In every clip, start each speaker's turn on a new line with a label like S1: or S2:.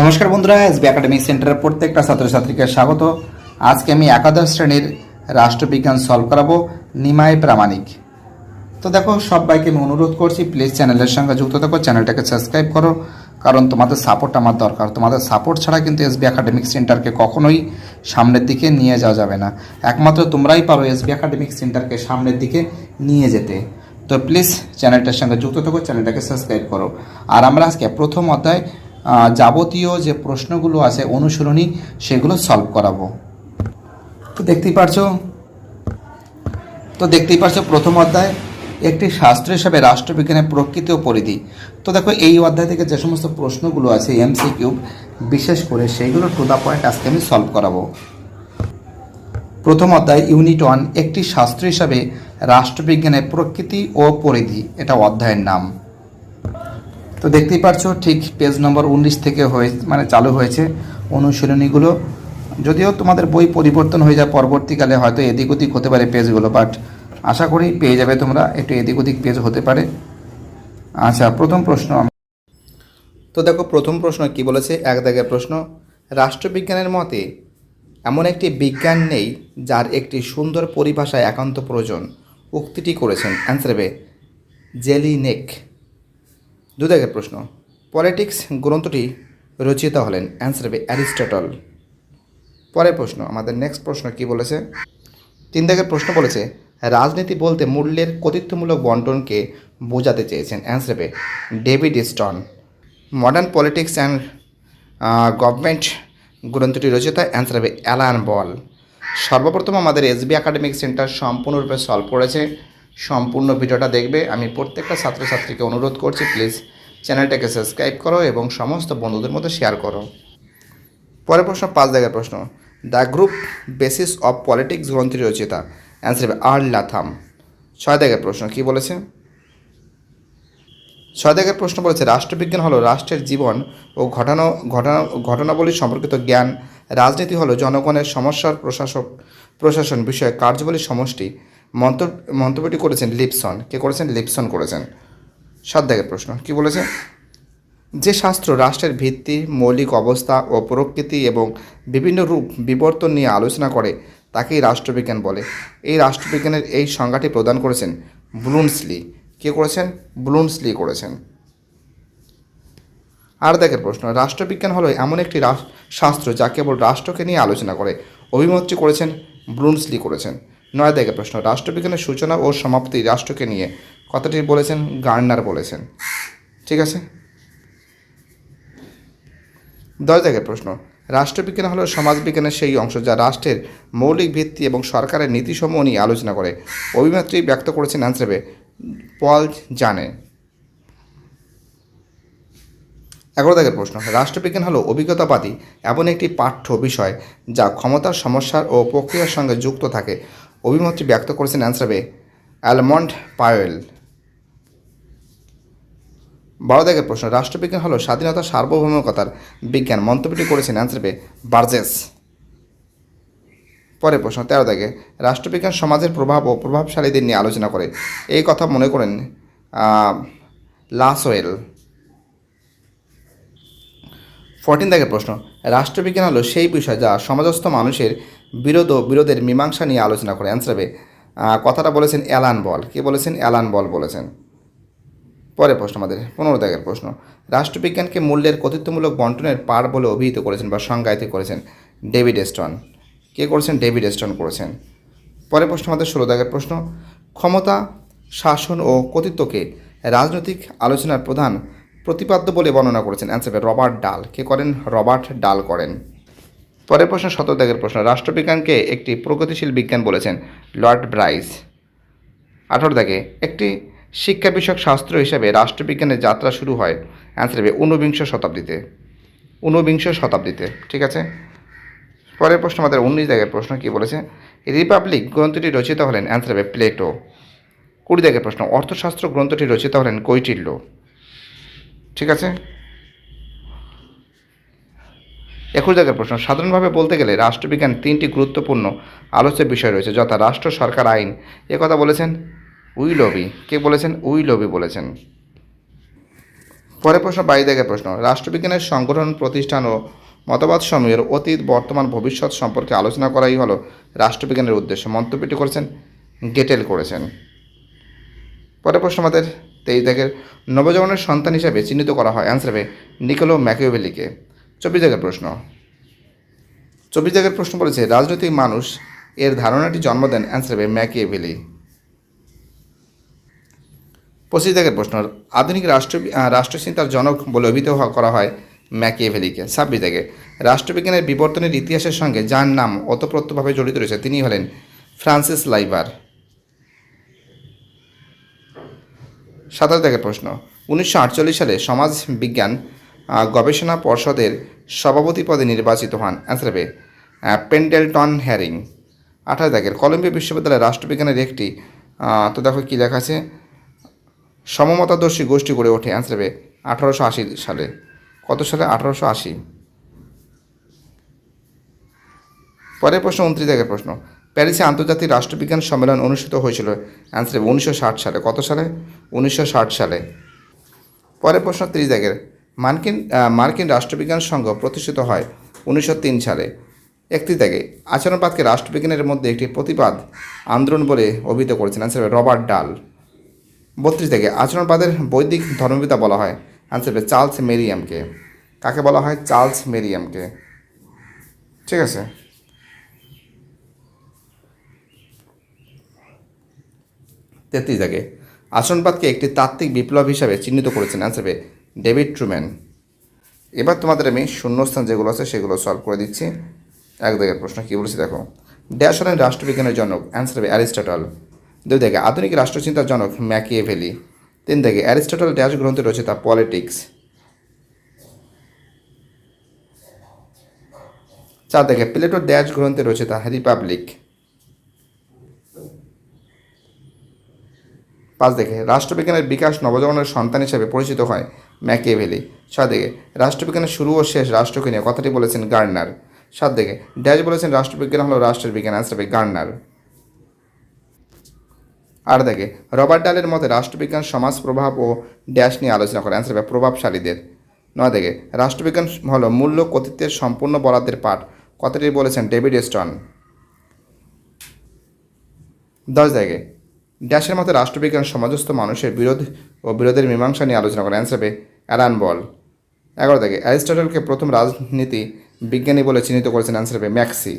S1: নমস্কার বন্ধুরা SB academic সেন্টারের প্রত্যেকটা ছাত্রছাত্রীকে স্বাগত। আজকে আমি একাদশ শ্রেণির রাষ্ট্রবিজ্ঞান সলভ করাবো নিমাই প্রামাণিক। তো দেখো, সবাইকে আমি অনুরোধ করছি, প্লিজ চ্যানেলের সঙ্গে যুক্ত থাকো, চ্যানেলটাকে সাবস্ক্রাইব করো, কারণ তোমাদের সাপোর্ট আমার দরকার। তোমাদের সাপোর্ট ছাড়া কিন্তু এসবি একাডেমিক সেন্টারকে কখনোই সামনের দিকে নিয়ে যাওয়া যাবে না। একমাত্র তোমরাই পারো এসবি একাডেমিক সেন্টারকে সামনের দিকে নিয়ে যেতে। তো প্লিজ চ্যানেলটার সঙ্গে যুক্ত থাকো, চ্যানেলটাকে সাবস্ক্রাইব করো। আর আমরা আজকে প্রথম অধ্যায় যাবতীয় যে প্রশ্নগুলো আছে অনুসরণী সেগুলো সলভ করাবো। তো দেখতেই পারছ? তো দেখতেই পারছ প্রথম অধ্যায় একটি শাস্ত্র হিসাবে রাষ্ট্রবিজ্ঞানের প্রকৃতি ও পরিধি। তো দেখো, এই অধ্যায় থেকে যে সমস্ত প্রশ্নগুলো আছে এমসিকিউ বিশেষ করে সেইগুলো টু দ্য পয়েন্ট আজকে আমি সলভ করাবো। প্রথম অধ্যায় ইউনিট ওয়ান একটি শাস্ত্র হিসাবে রাষ্ট্রবিজ্ঞানের প্রকৃতি ও পরিধি, এটা অধ্যায়ের নাম। তো দেখতেই পারছ, ঠিক পেজ নম্বর উনিশ থেকে হয়ে মানে চালু হয়েছে অনুশীলনীগুলো। যদিও তোমাদের বই পরিবর্তন হয়ে যায় পরবর্তীকালে, হয়তো এদিক ওদিক হতে পারে পেজগুলো বাট আশা করি পেয়ে যাবে তোমরা, একটু এদিক ওদিক পেজ হতে পারে। আচ্ছা প্রথম প্রশ্ন তো দেখো, প্রথম প্রশ্ন কি বলেছে? এক দাগের প্রশ্ন, রাষ্ট্রবিজ্ঞানের মতে এমন একটি বিজ্ঞান নেই যার একটি সুন্দর পরিভাষায় একান্ত প্রয়োজন। উক্তিটি করেছেন অ্যান্সার হবে জেলিনেক। দু দাগের প্রশ্ন, পলিটিক্স গ্রন্থটি রচিত হলেন অ্যান্সার হবে অ্যারিস্টটল। পরের প্রশ্ন, আমাদের নেক্সট প্রশ্ন কি বলেছে? তিন দাগের প্রশ্ন বলেছে, রাজনীতি বলতে মূল্যের কর্তৃত্বমূলক বন্টনকে বোঝাতে চেয়েছেন। অ্যান্সার হবে David Easton. Modern politics and government গ্রন্থটি রচিত, অ্যান্সার হবে অ্যালান বল। সর্বপ্রথম আমাদের এসবি একাডেমিক সেন্টার সম্পূর্ণরূপে সলভ করেছে। সম্পূর্ণ ভিডিওটা দেখবে। আমি প্রত্যেকটা ছাত্রছাত্রীকে অনুরোধ করছি প্লিজ চ্যানেলটাকে সাবস্ক্রাইব করো এবং সমস্ত বন্ধুদের মধ্যে শেয়ার করো। পরের প্রশ্ন, পাঁচ জায়গার প্রশ্ন। The group basis of politics গ্রন্থের রচিতা অ্যান্সার হবে আর লাথাম। ছয় দাগের প্রশ্ন, কি বলেছে? ছয় দাগের প্রশ্ন বলেছে, রাষ্ট্রবিজ্ঞান হলো রাষ্ট্রের জীবন ও ঘটানো, ঘটনা, ঘটনাবলী সম্পর্কিত জ্ঞান। রাজনীতি হলো জনগণের সমস্যার প্রশাসক, প্রশাসন বিষয়ে কার্যবলী সমষ্টি। মন্তব্য মন্তব্যটি করেছেন লিপসন। কে করেছেন? লিপসন করেছেন। সাত দাগের প্রশ্ন, কি বলেছে? যে শাস্ত্র রাষ্ট্রের ভিত্তি, মৌলিক অবস্থা ও প্রকৃতি এবং বিভিন্ন রূপ বিবর্তন নিয়ে আলোচনা করে, তাকেই রাষ্ট্রবিজ্ঞান বলে। এই রাষ্ট্রবিজ্ঞানের এই সংজ্ঞাটি প্রদান করেছেন ব্লুন্সলি কে করেছেন? ব্লুন্সলি করেছেন। আর দেখের প্রশ্ন, রাষ্ট্রবিজ্ঞান হলো এমন একটি শাস্ত্র যা কেবল রাষ্ট্রকে নিয়ে আলোচনা করে। অভিমতটি করেছেন ব্রুন্সলি করেছেন। নয় দেখের প্রশ্ন, রাষ্ট্রবিজ্ঞানের সূচনা ও সমাপ্তি রাষ্ট্রকে নিয়ে কথাটি বলেছেন, গার্নার বলেছেন। ঠিক আছে? দশ দাগের প্রশ্ন, রাষ্ট্রবিজ্ঞান হলো সমাজবিজ্ঞানের সেই অংশ যা রাষ্ট্রের মৌলিক ভিত্তি এবং সরকারের নীতিসমূহ নিয়ে আলোচনা করে। অভিমতটি ব্যক্ত করেছেন অ্যান্সারে পল জানে। এগারো দাগের প্রশ্ন, রাষ্ট্রবিজ্ঞান হলো অভিজ্ঞতাবাদী, এমন একটি পাঠ্য বিষয় যা ক্ষমতার সমস্যার ও প্রক্রিয়ার সঙ্গে যুক্ত থাকে। অভিমতটি ব্যক্ত করেছেন অ্যান্সারে অ্যালমন্ড পায়েল। বারো দাগের প্রশ্ন রাষ্ট্রবিজ্ঞান হলো স্বাধীনতা সার্বভৌমিকতার বিজ্ঞান। মন্তব্যটি করেছেন অ্যান্সারে বার্জেস। পরের প্রশ্ন তেরো দাগে রাষ্ট্রবিজ্ঞান সমাজের প্রভাব ও প্রভাবশালীদের নিয়ে আলোচনা করে। এই কথা মনে করেন আহ, লাসওয়েল। ফোরটিন দাগের প্রশ্ন রাষ্ট্রবিজ্ঞান হলো সেই বিষয় যা সমাজস্থ মানুষের বিরোধ ও বিরোধের মীমাংসা নিয়ে আলোচনা করে। অ্যান্সার হবে কথাটা বলেছেন অ্যালান বল। কে বলেছেন? অ্যালান বল বলেছেন। পরের প্রশ্ন আমাদের, পনেরো দাগের প্রশ্ন। রাষ্ট্রবিজ্ঞানকে মূল্যের কর্তৃত্বমূলক বন্টনের পার বলে অভিহিত করেছেন বা সংজ্ঞায়িত করেছেন ডেভিড স্টন। কে করেছেন? ডেভিড স্টন করেছেন। পরের প্রশ্ন আমাদের, ষোলো দাগের প্রশ্ন। ক্ষমতা, শাসন ও কর্তৃত্বকে রাজনৈতিক আলোচনার প্রধান প্রতিপাদ্য বলে বর্ণনা করেছেন। অ্যান্সার রবার্ট ডাল। কে করেন? রবার্ট ডাল করেন। পরের প্রশ্ন সতেরো দাগের প্রশ্ন। রাষ্ট্রবিজ্ঞানকে একটি প্রগতিশীল বিজ্ঞান বলেছেন লর্ড ব্রাইস। আঠারো দাগে একটি শিক্ষা বিষয়ক শাস্ত্র হিসাবে রাষ্ট্রবিজ্ঞানের যাত্রা শুরু হয় অ্যান্সার হবে ঊনবিংশ শতাব্দীতে। ঊনবিংশ শতাব্দীতে, ঠিক আছে? পরের প্রশ্ন, আমাদের উনিশ দাগের প্রশ্ন কি বলেছে? রিপাবলিক গ্রন্থটি রচিত হলেন অ্যান্সার হবে প্লেটো। কুড়ি দাগের প্রশ্ন, অর্থশাস্ত্র গ্রন্থটি রচিত হলেন কৈটিল্য। ঠিক আছে? একুশ দাগের প্রশ্ন, সাধারণভাবে বলতে গেলে রাষ্ট্রবিজ্ঞান তিনটি গুরুত্বপূর্ণ আলোচ্য বিষয় রয়েছে, যথা রাষ্ট্র, সরকার, আইন। এ কথা বলেছেন উইলবি। কে বলেছেন? উইলবি বলেছেন। পরের প্রশ্ন বাইরে দেখে প্রশ্ন। রাষ্ট্রবিজ্ঞানের সংগঠন, প্রতিষ্ঠান ও মতবাদ সমূহের অতীত, বর্তমান, ভবিষ্যৎ সম্পর্কে আলোচনা করাই হলো রাষ্ট্রবিজ্ঞানের উদ্দেশ্য। মন্তব্যটি করেছেন গেটেল করেছেন। পরের প্রশ্ন আমাদের তেইশ দেখের নবজগনের সন্তান হিসাবে চিহ্নিত করা হয়। অ্যান্সার হবে নিকোলো ম্যাকিওভেলিকে। চব্বিশ জায়গার প্রশ্ন। চব্বিশ জায়গার প্রশ্ন বলেছে, রাজনৈতিক মানুষ এর ধারণাটি জন্ম দেন অ্যান্সার হবে ম্যাকিয়েভেলি। পঁচিশ দাগের প্রশ্ন, আধুনিক রাষ্ট্র রাষ্ট্রচিন্তার জনক বলে অভিহিত করা হয় ম্যাকিয়েভেলিকে। ছাব্বিশ দাগে রাষ্ট্রবিজ্ঞানের বিবর্তনের ইতিহাসের সঙ্গে যার নাম ওতপ্রোতভাবে জড়িত রয়েছে, তিনি হলেন ফ্রান্সিস লাইবার। সাতাশ দাগের প্রশ্ন, উনিশশো আটচল্লিশ সালে সমাজ বিজ্ঞান গবেষণা পর্ষদের সভাপতি পদে নির্বাচিত হন। অ্যান্সার হবে পেন্ডেলটন হ্যারিং। আঠাশ দাগের, কলম্বিয়া বিশ্ববিদ্যালয়ের রাষ্ট্রবিজ্ঞানের একটি তো দেখো কী লেখা আছে, সমমতাদর্শী গোষ্ঠী গড়ে ওঠে। অ্যান্সার হবে, আঠারোশো আশি সালে। কত সালে? আঠারোশো আশি। পরের প্রশ্ন, উনত্রিশ দাগের প্রশ্ন। প্যারিসে আন্তর্জাতিক রাষ্ট্রবিজ্ঞান সম্মেলন অনুষ্ঠিত হয়েছিল। অ্যান্সার উনিশশো ষাট সালে। কত সালে? উনিশশো ষাট সালে। পরের প্রশ্ন, ত্রিশ দাগের মার্কিন মার্কিন রাষ্ট্রবিজ্ঞান সংঘ প্রতিষ্ঠিত হয় উনিশশো তিন সালে। একত্রিশ দাগে আচরণবাদকে রাষ্ট্রবিজ্ঞানের মধ্যে একটি প্রতিবাদ আন্দোলন বলে অভিহিত করেছেন অ্যান্সার হবে রবার্ট ডাল। বত্রিশ থেকে আচরণবাদের বৈদিক ধর্মবিদ্যা বলা হয় আনসার হবে চার্লস মেরিয়ামকে। কাকে বলা হয়? চার্লস মেরিয়ামকে। ঠিক আছে। তেত্রিশ থেকে আচরণবাদকে একটি তাত্ত্বিক বিপ্লব হিসাবে চিহ্নিত করেছেন আনসার হবে ডেভিড ট্রুম্যান। এবার তোমাদের আমি শূন্যস্থান যেগুলো আছে সেগুলো সলভ করে দিচ্ছি। এক দাগের প্রশ্ন, কী বলেছি দেখো? ড্যাশ হলেন রাষ্ট্রবিজ্ঞানের জনক অ্যান্সার হবে অ্যারিস্টটল। দুই থেকে আধুনিক রাষ্ট্রচিন্তার জনক ম্যাকিয়ে ম্যাকিয়েভেলি। তিন দেখে, অ্যারিস্টটল ড্যাশ গ্রন্থে রয়েছে তা পলিটিক্স চার দেখে, প্লেটোর ড্যাশ গ্রন্থে রয়েছে তা রিপাবলিক পাঁচ দেখে, রাষ্ট্রবিজ্ঞানের বিকাশ নবজগনের সন্তান হিসেবে পরিচিত হয় ম্যাকিয়েভেলি। ছয় দেখে রাষ্ট্রবিজ্ঞানের শুরু ও শেষ রাষ্ট্রকে নিয়ে কথাটি বলেছেন গার্নার। সাত দেখে ড্যাশ বলেছেন রাষ্ট্রবিজ্ঞান হলো রাষ্ট্রের বিজ্ঞান আনসার হবে গার্নার। আর দেখে, রবার্ট ডালের মতে রাষ্ট্রবিজ্ঞান সমাজ প্রভাব ও ড্যাশ নিয়ে আলোচনা করে অ্যান্সার হবে প্রভাবশালীদের। নয় দেখে, রাষ্ট্রবিজ্ঞান হলো মূল্য, কর্তৃত্বের সম্পূর্ণ বরাদ্দের পাঠ। কথাটি বলেছেন ডেভিড স্টন। দশ দেখে, ড্যাশের মতে রাষ্ট্রবিজ্ঞান সমাজস্থ মানুষের বিরোধ ও বিরোধের মীমাংসা নিয়ে আলোচনা করে অ্যান্সার হবে অ্যালান বল এগারো থেকে। অ্যারিস্টটলকে প্রথম রাজনীতি বিজ্ঞানী বলে চিহ্নিত করেছেন অ্যান্সার হবে ম্যাক্সি।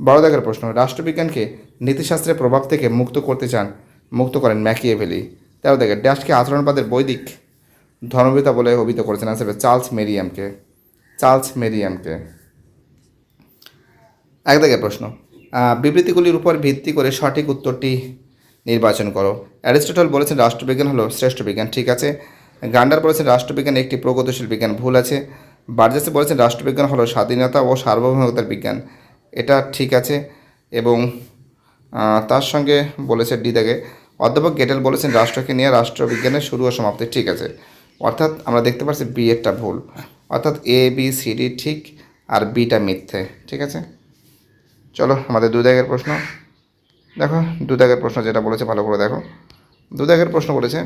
S1: বড় দেখার প্রশ্ন, রাষ্ট্রবিজ্ঞানকে নীতিশাস্ত্রের প্রভাব থেকে মুক্ত করতে চান, মুক্ত করেন ম্যাকিয়েভেলি। তেরো দাগের ড্যাশকে আচরণবাদের বৈদিক ধর্মবিতা বলে অভিহিত করেছেন অ্যান্সার হবে চার্লস মেরিয়ামকে। চার্লস মেরিয়ামকে। এক দাগের প্রশ্ন বিবৃতিগুলির উপর ভিত্তি করে সঠিক উত্তরটি নির্বাচন করো। অ্যারিস্টটল বলেছেন রাষ্ট্রবিজ্ঞান হলো শ্রেষ্ঠ বিজ্ঞান, ঠিক আছে। গান্ডার বলেছেন রাষ্ট্রবিজ্ঞান একটি প্রগতিশীল বিজ্ঞান ভুল আছে। বার্জাসে বলেছেন রাষ্ট্রবিজ্ঞান হলো স্বাধীনতা ও সার্বভৌমতার বিজ্ঞান। এটা ঠিক আছে। এবং তার সঙ্গে বলেছে ডি দাগে, অধ্যাপক গেটেল বলেছেন রাষ্ট্রকে নিয়ে রাষ্ট্রবিজ্ঞানের শুরু ও সমাপ্তি ঠিক আছে। অর্থাৎ আমরা দেখতে পাচ্ছি বি এরটা ভুল। অর্থাৎ এ, বি, সি, ডি ঠিক আর বিটা মিথ্যে, ঠিক আছে। চলো, আমাদের দু দাগের প্রশ্ন। দেখো দু দাগের প্রশ্ন যেটা বলেছে, ভালো করে দেখো। দু দাগের প্রশ্ন বলেছে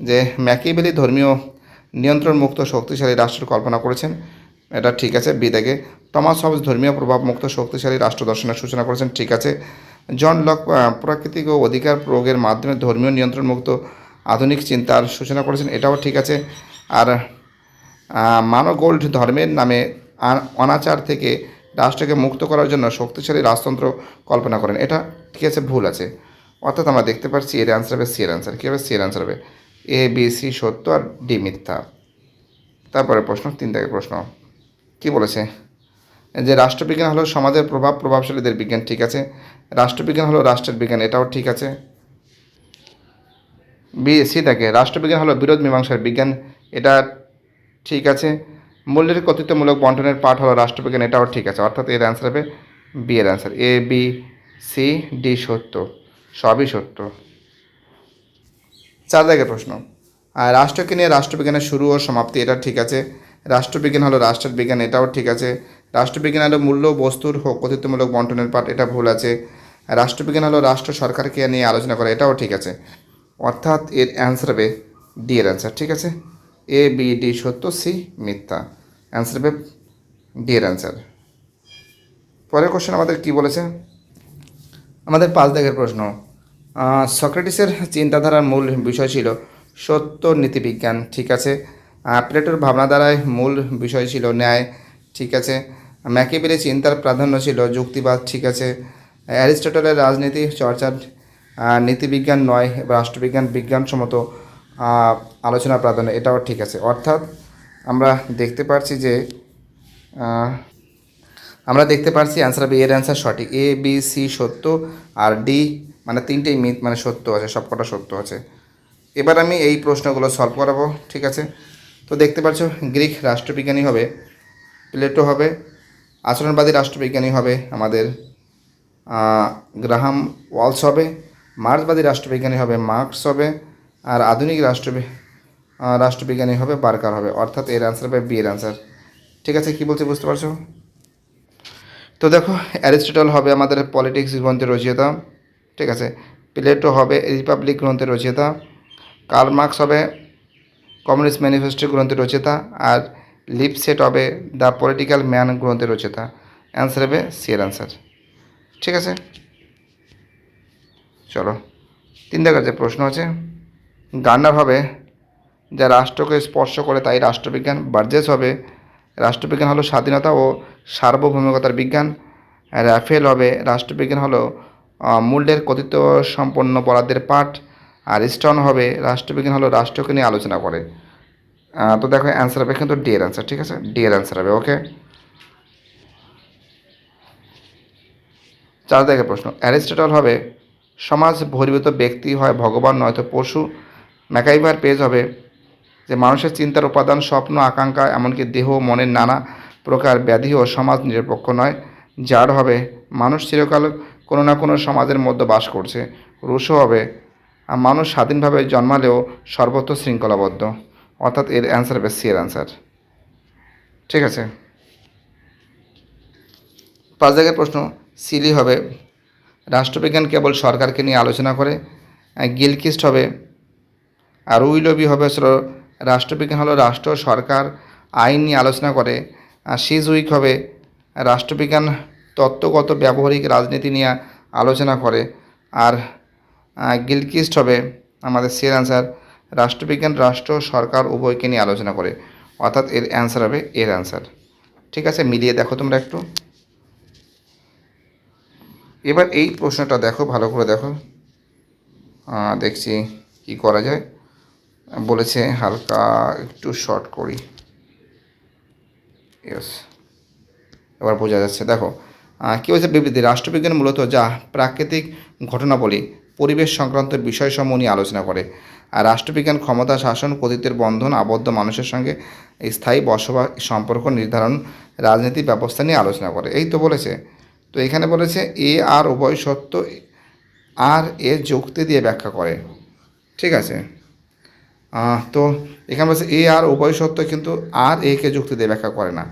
S1: যে ম্যাকিবেলি ধর্মীয় নিয়ন্ত্রণ মুক্ত শক্তিশালী রাষ্ট্রের কল্পনা করেছেন। এটা ঠিক আছে বি দাগে টমাস হবস ধর্মীয় প্রভাব মুক্ত শক্তিশালী রাষ্ট্র দর্শনের সূচনা করেছেন, ঠিক আছে। জন লক প্রাকৃতিক ও অধিকার প্রয়োগের মাধ্যমে ধর্মীয় নিয়ন্ত্রণ মুক্ত আধুনিক চিন্তার সূচনা করেছেন, এটাও ঠিক আছে। আর মানো গোল্ড ধর্মের নামে অনাচার থেকে রাষ্ট্রকে মুক্ত করার জন্য শক্তিশালী রাজতন্ত্র কল্পনা করেন। এটা ঠিক আছে, ভুল আছে। অর্থাৎ আমরা দেখতে পাচ্ছি এর অ্যান্সার হবে সি এর অ্যান্সার কী হবে? সি এর অ্যান্সার হবে এ বি সি সত্য আর ডি মিথ্যা। তারপরে প্রশ্ন, তিন থেকে প্রশ্ন। কি বলেছে? যে রাষ্ট্রবিজ্ঞান হলো সমাজের প্রভাব, প্রভাবশালীদের বিজ্ঞান, ঠিক আছে। রাষ্ট্রবিজ্ঞান হলো রাষ্ট্রের বিজ্ঞান, এটাও ঠিক আছে। বি সি থাকে রাষ্ট্রবিজ্ঞান হলো বিরোধ মীমাংসার বিজ্ঞান, এটা ঠিক আছে। মূল্যের কর্তৃত্বমূলক বন্টনের পাঠ হলো রাষ্ট্রবিজ্ঞান এটাও ঠিক আছে, অর্থাৎ এর অ্যান্সার হবে বি এর answer A B C D সত্য, সবই সত্য। চার জায়গায় প্রশ্ন রাষ্ট্রকে নিয়ে রাষ্ট্রবিজ্ঞানের শুরু ও সমাপ্তি, এটা ঠিক আছে, রাষ্ট্রবিজ্ঞান হলো রাষ্ট্রের বিজ্ঞান, এটাও ঠিক আছে, রাষ্ট্রবিজ্ঞান হলো মূল্য, বস্তুর ও কর্তৃত্বমূলক বন্টনের পাঠ, এটা ভুল আছে, রাষ্ট্রবিজ্ঞান হলো রাষ্ট্র সরকারকে নিয়ে আলোচনা করা, এটাও ঠিক আছে, অর্থাৎ এর অ্যান্সার হবে ডি এর অ্যান্সার ঠিক আছে? এ বি ডি সত্য সি মিথ্যা। অ্যান্সার হবে ডি এর অ্যান্সার পরের কোশ্চেন আমাদের কি বলেছে? আমাদের পাঁচ দাগের প্রশ্ন। সক্রেটিসের চিন্তাধারার মূল বিষয় ছিল সত্য নীতিবিজ্ঞান, ঠিক আছে? প্লেটোর ভাবনাধারায় মূল বিষয় ছিল ন্যায়, ঠিক আছে? ম্যাকিবেলের চিন্তার প্রাধান্য ছিল যুক্তিবাদ, ঠিক আছে? অ্যারিস্টটলের রাজনীতি, চর্চার নীতিবিজ্ঞান নয়, রাষ্ট্রবিজ্ঞান বিজ্ঞানসম্মত আলোচনা প্রাধান্য, এটাও ঠিক আছে। অর্থাৎ আমরা দেখতে পারছি যে আমরা দেখতে পারছি অ্যান্সার হবে এর অ্যান্সার সঠিক। এ বি সি সত্য আর ডি মানে তিনটেই মিথ মানে সত্য আছে, সবকটা সত্য আছে। এবার আমি এই প্রশ্নগুলো সলভ করাবো, ঠিক আছে? তো দেখতে পাচ্ছ গ্রিক রাষ্ট্রবিজ্ঞানী হবে, প্লেটো হবে, আচরণবাদী রাষ্ট্রবিজ্ঞানী হবে, আমাদের গ্রাহাম ওয়ালস হবে, মার্ক্সবাদী রাষ্ট্রবিজ্ঞানী হবে, মার্কস হবে আর আধুনিক রাষ্ট্রবি রাষ্ট্রবিজ্ঞানী হবে বার্কার হবে। অর্থাৎ এর অ্যান্সার হবে বি এর অ্যান্সার ঠিক আছে, কী বলছে বুঝতে পারছ? তো দেখো, অ্যারিস্টটল হবে আমাদের পলিটিক্স গ্রন্থের রচয়িতা। ঠিক আছে, প্লেটো হবে রিপাবলিক গ্রন্থের রচয়িতা। কার্ল মার্কস হবে কমিউনিস্ট ম্যানিফেস্টো গ্রন্থের রচয়িতা। আর লিপসেট হবে দ্য পলিটিক্যাল ম্যান গ্রন্থের রচয়িতা। অ্যান্সার হবে সি এর অ্যান্সার ঠিক আছে? চলো তিন দেখার যে প্রশ্ন আছে। গার্নার হবে যা রাষ্ট্রকে স্পর্শ করে তাই রাষ্ট্রবিজ্ঞান বার্জেস হবে। রাষ্ট্রবিজ্ঞান হলো স্বাধীনতা ও সার্বভৌমিকতার বিজ্ঞান। র্যাফেল হবে, রাষ্ট্রবিজ্ঞান হলো মূল্যের কতিত্ব সম্পন্ন পরাধের পাঠ। আর স্টন হবে, রাষ্ট্রবিজ্ঞান হলো রাষ্ট্রকে নিয়ে আলোচনা করে। তো দেখো অ্যান্সার হবে কিন্তু ডি অ্যান্সার ঠিক আছে? ডি অ্যান্সার হবে ওকে চার দেখে প্রশ্ন। অ্যারিস্টটল হবে, সমাজ বহির্ভূত ব্যক্তি হয় ভগবান নয়তো পশু। ম্যাকাইভার পেজ হবে যে মানুষের চিন্তার উপাদান, স্বপ্ন, আকাঙ্ক্ষা, এমনকি দেহ, মনের নানা প্রকার ব্যাধি ও সমাজ নিরপেক্ষ নয়, যার হবে মানুষ চিরকাল কোনো না কোনো সমাজের মধ্যে বাস করছে। রুশো হবে। আর মানুষ স্বাধীনভাবে জন্মালেও সর্বত্র শৃঙ্খলাবদ্ধ। অর্থাৎ এর অ্যান্সার হবে সি এর অ্যান্সার ঠিক আছে? পাঁচ জায়গায় প্রশ্ন, সিলি হবে। রাষ্ট্রবিজ্ঞান কেবল সরকারকে নিয়ে আলোচনা করে গিলকিস্ট হবে আর উইলবি হবে হলো রাষ্ট্রবিজ্ঞান হলো রাষ্ট্র, সরকার, আইন নিয়ে আলোচনা করে। আর সিজ উইক হবে রাষ্ট্রবিজ্ঞান তত্ত্বগত ব্যবহারিক রাজনীতি নিয়ে আলোচনা করে। আর গিলকিস্ট হবে আমাদের সের অ্যান্সার রাষ্ট্রবিজ্ঞান, রাষ্ট্র, সরকার উভয়কে নিয়ে আলোচনা করে। অর্থাৎ এর অ্যান্সার হবে এর অ্যান্সার ঠিক আছে, মিলিয়ে দেখো তোমরা একটু। এবার এই প্রশ্নটা দেখো, ভালো করে দেখো। দেখছি কি করা যায়। বলেছে, হালকা একটু শর্ট করি। ইয়েস এবার বোঝা যাচ্ছে, দেখো কী হয়েছে বিবৃতি? রাষ্ট্রবিজ্ঞান মূলত যা প্রাকৃতিক ঘটনাবলী, পরিবেশ সংক্রান্ত বিষয়সমূহ নিয়ে আলোচনা করে। আর রাষ্ট্রবিজ্ঞান ক্ষমতা শাসন কর্তৃত্বের বন্ধন আবদ্ধ মানুষের সঙ্গে স্থায়ী বসবাস সম্পর্ক নির্ধারণ, রাজনীতি ব্যবস্থা নিয়ে আলোচনা করে। এই তো বলেছে। তো এখানে বলেছে, এ আর উভয় সত্য, আর এ যুক্তি দিয়ে ব্যাখ্যা করে। ঠিক আছে? তো এখানে বলছে এ আর উভয় সত্য, কিন্তু আর একে যুক্তি দিয়ে ব্যাখ্যা করে না।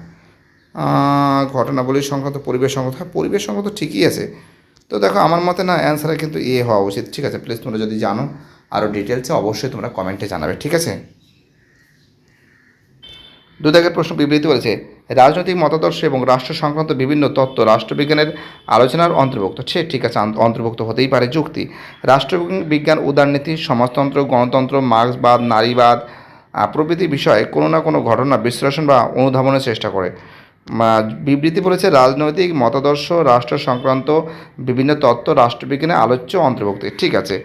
S1: ঘটনাবলীর ঘটনাবলী সংক্রান্ত পরিবেশ সংক্রান্ত হ্যাঁ পরিবেশ সংক্রান্ত ঠিকই আছে। তো দেখো, আমার মতে না, অ্যান্সারে কিন্তু এ হওয়া উচিত। ঠিক আছে প্লিজ তোমরা যদি জানো আরও ডিটেলসে অবশ্যই তোমরা কমেন্টে জানাবে। ঠিক আছে? দু দাগের প্রশ্ন বিবৃতি বলেছে রাজনৈতিক মতাদর্শ এবং রাষ্ট্র সংক্রান্ত বিভিন্ন তত্ত্ব রাষ্ট্রবিজ্ঞানের আলোচনার অন্তর্ভুক্ত। সে ঠিক আছে অন্তর্ভুক্ত হতেই পারে যুক্তি। রাষ্ট্রবিজ্ঞান উদারনীতি সমাজতন্ত্র, গণতন্ত্র, মার্ক্সবাদ, নারীবাদ প্রভৃতি বিষয়ে কোনো না কোনো ঘটনা বিশ্লেষণ বা অনুধাবনের চেষ্টা করে। বিবৃতি বলেছে, রাজনৈতিক মতাদর্শ, রাষ্ট্র সংক্রান্ত বিভিন্ন তত্ত্ব রাষ্ট্রবিজ্ঞানে আলোচ্য অন্তর্ভুক্ত। ঠিক আছে,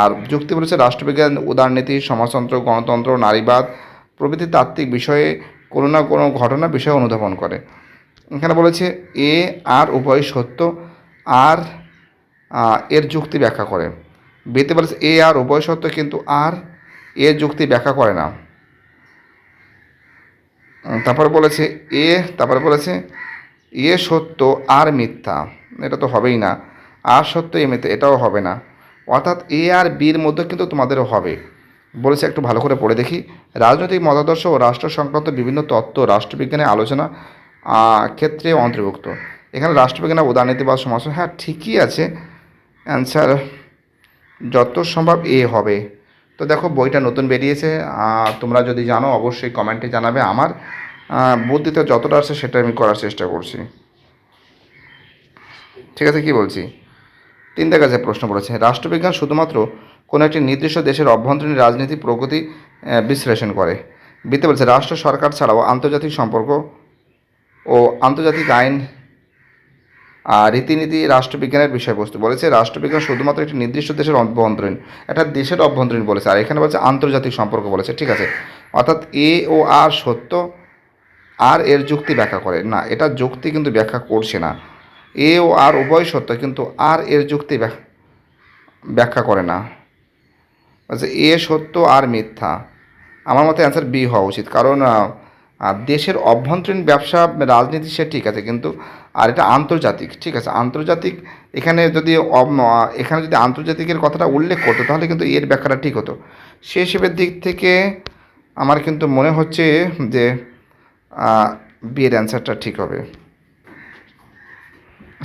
S1: আর যুক্তি বলেছে, রাষ্ট্রবিজ্ঞান উদারনীতি সমাজতন্ত্র, গণতন্ত্র, নারীবাদ প্রভৃতি তাত্ত্বিক বিষয়ে কোনো না কোনো ঘটনা বিষয়ে অনুধাবন করে। এখানে বলেছে, এ আর উভয় সত্য, আর এর যুক্তি ব্যাখ্যা করে। বেতে বলেছে, এ আর উভয় সত্য, কিন্তু আর, এর যুক্তি ব্যাখ্যা করে না। তারপর বলেছে, এ, তারপরে বলেছে, এ সত্য, আর মিথ্যা। এটা তো হবেই না। আর সত্য এ মিথ্যা এটাও হবে না। অর্থাৎ এ আর বির মধ্যে কিন্তু তোমাদেরও হবে। বলেছে, একটু ভালো করে পড়ে দেখি। রাজনৈতিক মতাদর্শ ও রাষ্ট্র সংক্রান্ত বিভিন্ন তত্ত্ব রাষ্ট্রবিজ্ঞানের আলোচনা ক্ষেত্রে অন্তর্ভুক্ত। এখানে রাষ্ট্রবিজ্ঞানের উদারনীতি বা সমাজ হ্যাঁ ঠিকই আছে। অ্যান্সার যত সম্ভব এ হবে। তো দেখো, বইটা নতুন বেরিয়েছে। তোমরা যদি জানো, অবশ্যই কমেন্টে জানাবে আমার। বুদ্ধিতে যতটা আসছে সেটা আমি করার চেষ্টা করছি। ঠিক আছে, কি বলছি? তিন কাছে প্রশ্ন করেছে। রাষ্ট্রবিজ্ঞান শুধুমাত্র কোনো একটি নির্দিষ্ট দেশের অভ্যন্তরীণ রাজনীতি প্রগতি বিশ্লেষণ করে। বিতে বলছে, রাষ্ট্র, সরকার ছাড়াও আন্তর্জাতিক সম্পর্ক ও আন্তর্জাতিক আইন আর রীতিনীতি, রাষ্ট্রবিজ্ঞানের বিষয়বস্তু বলেছে। রাষ্ট্রবিজ্ঞান শুধুমাত্র একটি নির্দিষ্ট দেশের অভ্যন্তরীণ একটা দেশের অভ্যন্তরীণ বলেছে। আর এখানে বলছে, আন্তর্জাতিক সম্পর্ক বলেছে। ঠিক আছে। অর্থাৎ এ ও আর সত্য, আর এর যুক্তি ব্যাখ্যা করে। না, এটা যুক্তি কিন্তু ব্যাখ্যা করছে না। এ ও আর উভয় সত্য, কিন্তু আর এর যুক্তি ব্যাখ- ব্যাখ্যা করে না। বলছে এ সত্য আর মিথ্যা? আমার মতে অ্যান্সার বি হওয়া উচিত। কারণ দেশের অভ্যন্তরীণ ব্যবসা, রাজনীতি সে ঠিক আছে, কিন্তু, আর এটা আন্তর্জাতিক, ঠিক আছে? আন্তর্জাতিক, এখানে যদি এখানে যদি আন্তর্জাতিকের কথাটা উল্লেখ করতো, তাহলে কিন্তু এর ব্যাখ্যাটা ঠিক হতো। সে হিসেবের দিক থেকে আমার কিন্তু মনে হচ্ছে যে বিয়ের অ্যান্সারটা ঠিক হবে।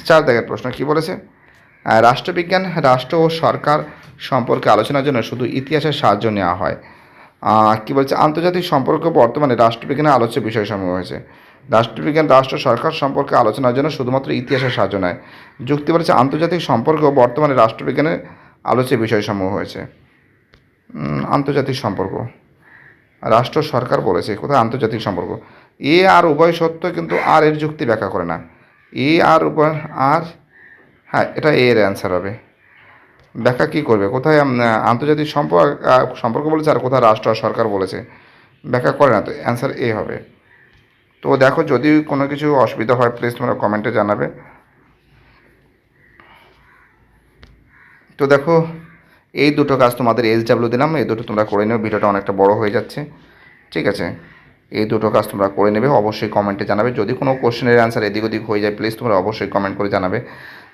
S1: চার দাগের প্রশ্ন কি বলেছে? রাষ্ট্রবিজ্ঞান, রাষ্ট্র ও সরকার সম্পর্কে আলোচনার জন্য শুধু ইতিহাসের সাহায্য নেওয়া হয়। কি বলছে? আন্তর্জাতিক সম্পর্ক বর্তমানে রাষ্ট্রবিজ্ঞানের আলোচ্য বিষয়সমূহ হয়েছে। রাষ্ট্রবিজ্ঞান, রাষ্ট্র, সরকার সম্পর্কে আলোচনার জন্য শুধুমাত্র ইতিহাসের সাহায্য নেয়। যুক্তি বলেছে আন্তর্জাতিক সম্পর্ক বর্তমানে রাষ্ট্রবিজ্ঞানের আলোচ্য বিষয়সমূহ হয়েছে। আন্তর্জাতিক সম্পর্ক। রাষ্ট্র, সরকার বলেছে, কোথায়? আন্তর্জাতিক সম্পর্ক। এ আর উভয় সত্য, কিন্তু আর এর যুক্তি ব্যাখ্যা করে না। এ আর উভয়, আর হ্যাঁ এটা এর অ্যান্সার হবে। ব্যাখ্যা কী করবে? কোথায় আন্তর্জাতিক সম্পর্ক সম্পর্ক বলেছে আর কোথায় রাষ্ট্র আর সরকার বলেছে? ব্যাখ্যা করে না তো অ্যান্সার এ হবে। তো দেখো, যদি কোনো কিছু অসুবিধা হয় প্লিজ তোমরা কমেন্টে জানাবে। তো দেখো, এই দুটো কাজ তোমাদের এস ডাব্লিউ দিলাম, এই দুটো তোমরা করে নেবে ভিডিওটা অনেকটা বড় হয়ে যাচ্ছে। ঠিক আছে? এই দুটো কাজ তোমরা করে নেবে, অবশ্যই কমেন্টে জানাবে। যদি কোনো কোশ্চেনের অ্যান্সার এদিক ওদিক হয়ে যায় প্লিজ তোমরা অবশ্যই কমেন্ট করে জানাবে।